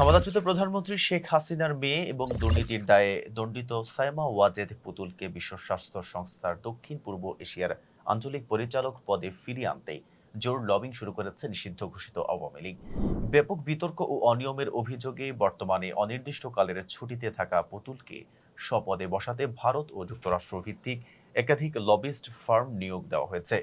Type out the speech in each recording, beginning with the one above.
ক্ষমতাচ্যুত প্রধানমন্ত্রী শেখ হাসিনার মেয়ে এবং দুর্নীতির দায়ে দণ্ডিত সাইমা ওয়াজেদ পুতুলকে বিশ্ব স্বাস্থ্য সংস্থার দক্ষিণ পূর্ব এশিয়ার আঞ্চলিক পরিচালক পদে ফিরিয়ে আনতে জোর লবিং শুরু করেছে নিষিদ্ধ ঘোষিত আওয়ামী লীগ। ব্যাপক বিতর্ক ও অনিয়মের অভিযোগে বর্তমানে অনির্দিষ্টকালের ছুটিতে থাকা পুতুলকে স্বপদে বসাতে ভারত ও যুক্তরাষ্ট্র ভিত্তিক একাধিক লবিস্ট ফার্ম নিয়োগ দেওয়া হয়েছে।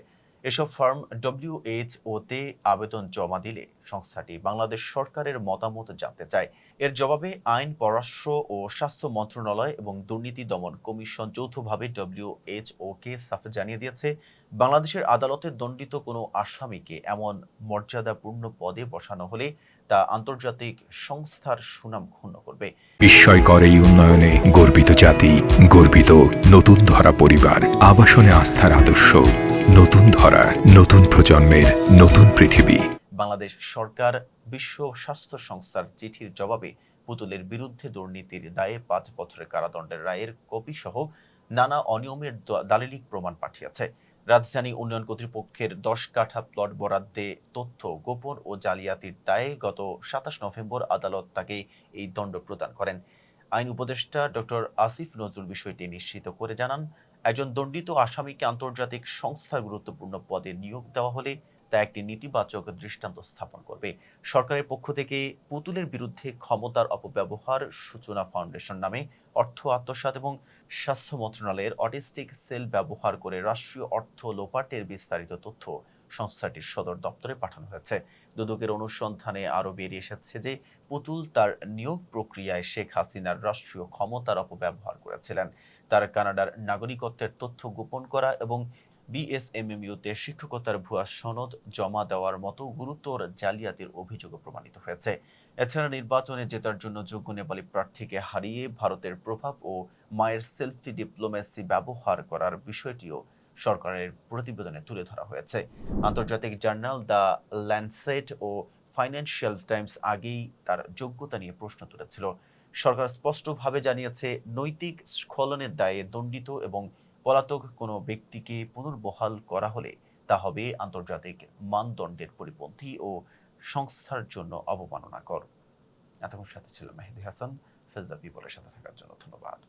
এসব ফার্ম ডব্লিউএইচওতে আবেদন জমা দিলে সংস্থাটি বাংলাদেশ সরকারের মতামত জানতে চায়। এর জবাবে আইন, পররাষ্ট্র ও স্বাস্থ্য মন্ত্রণালয় এবং দুর্নীতি দমন কমিশন যৌথভাবে ডব্লিউএইচওকে সাফে জানিয়ে দিয়েছে, বাংলাদেশের আদালতে দণ্ডিত কোনো আসামিকে এমন মর্যাদাপূর্ণ পদে বসানো হলে তা আন্তর্জাতিক সংস্থার সুনাম ক্ষুণ্ণ করবে। বিস্ময়কর এই উন্নয়নে গর্বিত জাতি, গর্বিত নতুন ধরা পরিবার, আবাসনে আস্থার আদর্শ। নতুন ধরা, নতুন প্রজন্মের নতুন পৃথিবী। বাংলাদেশ সরকার বিশ্ব স্বাস্থ্য সংস্থার চিঠির জবাবে পুতুলের বিরুদ্ধে দুর্নীতির দায়ে পাঁচ বছরের কারাদণ্ডের রায়ের কপি সহ নানা অনিয়মের দালিলিক প্রমাণ পাঠিয়েছে। রাজধানী উন্নয়ন কর্তৃপক্ষের দশ কাঠা প্লট বরাদ্দে তথ্য গোপন ও জালিয়াতির দায়ে গত সাতাশ নভেম্বর আদালত তাকে এই দণ্ড প্রদান করেন। আইন উপদেষ্টা ডক্টর আসিফ নজরুল বিষয়টি নিশ্চিত করে জানান একজন দণ্ডিত আসামিকে আন্তর্জাতিক সংস্থার গুরুত্বপূর্ণ পদে নিয়োগ দেওয়া হলে তা একটি নেতিবাচক দৃষ্টান্ত স্থাপন করবে। সরকারের পক্ষ থেকে পুতুলের বিরুদ্ধে ক্ষমতার অপব্যবহার, সূচনা ফাউন্ডেশন নামে অর্থ আত্মসাৎ এবং স্বাস্থ্য মন্ত্রণালয়ের অটিস্টিক সেল ব্যবহার করে রাষ্ট্রীয় অর্থ লোপাটের বিস্তারিত তথ্য সংস্থাটির সদর দপ্তরে পাঠানো হয়েছে। দুদকের অনুসন্ধানে আরও বেরিয়ে এসেছে যে পুতুল তার নিয়োগ প্রক্রিয়ায় শেখ হাসিনার রাষ্ট্রীয় ক্ষমতার অপব্যবহার করেছিলেন। তার কানাডার নাগরিকত্বের তথ্য গোপন করা এবং বিএসএমএমইউতে শিক্ষকতার ভুয়া সনদ জমা দেওয়ার মতো গুরুতর জালিয়াতির অভিযোগও প্রমাণিত হয়েছে। এছাড়া নির্বাচনে জেতার জন্য যোগ্য নেপালি প্রার্থীকে হারিয়ে ভারতের প্রভাব ও মায়ের সেলফি ডিপ্লোমেসি ব্যবহার করার বিষয়টিও সরকারের প্রতিবেদনে তুলে ধরা হয়েছে। আন্তর্জাতিক জার্নাল দ্য ল্যান্ডসেট ও ফাইন্যান্সিয়াল টাইমস আগেই তার যোগ্যতা নিয়ে প্রশ্ন তুলেছিল। সরকার স্পষ্টভাবে জানিয়েছে, নৈতিক স্খলনের দায়ে দণ্ডিত এবং পলাতক কোনো ব্যক্তিকে পুনর্বহাল করা হলে তা হবে আন্তর্জাতিক মানদণ্ডের পরিপন্থী ও সংস্থার জন্য অবমাননাকর। এতক্ষণ সাথে ছিল মেহেদি হাসান ফেজদা পিপলের সাথে থাকার জন্য ধন্যবাদ।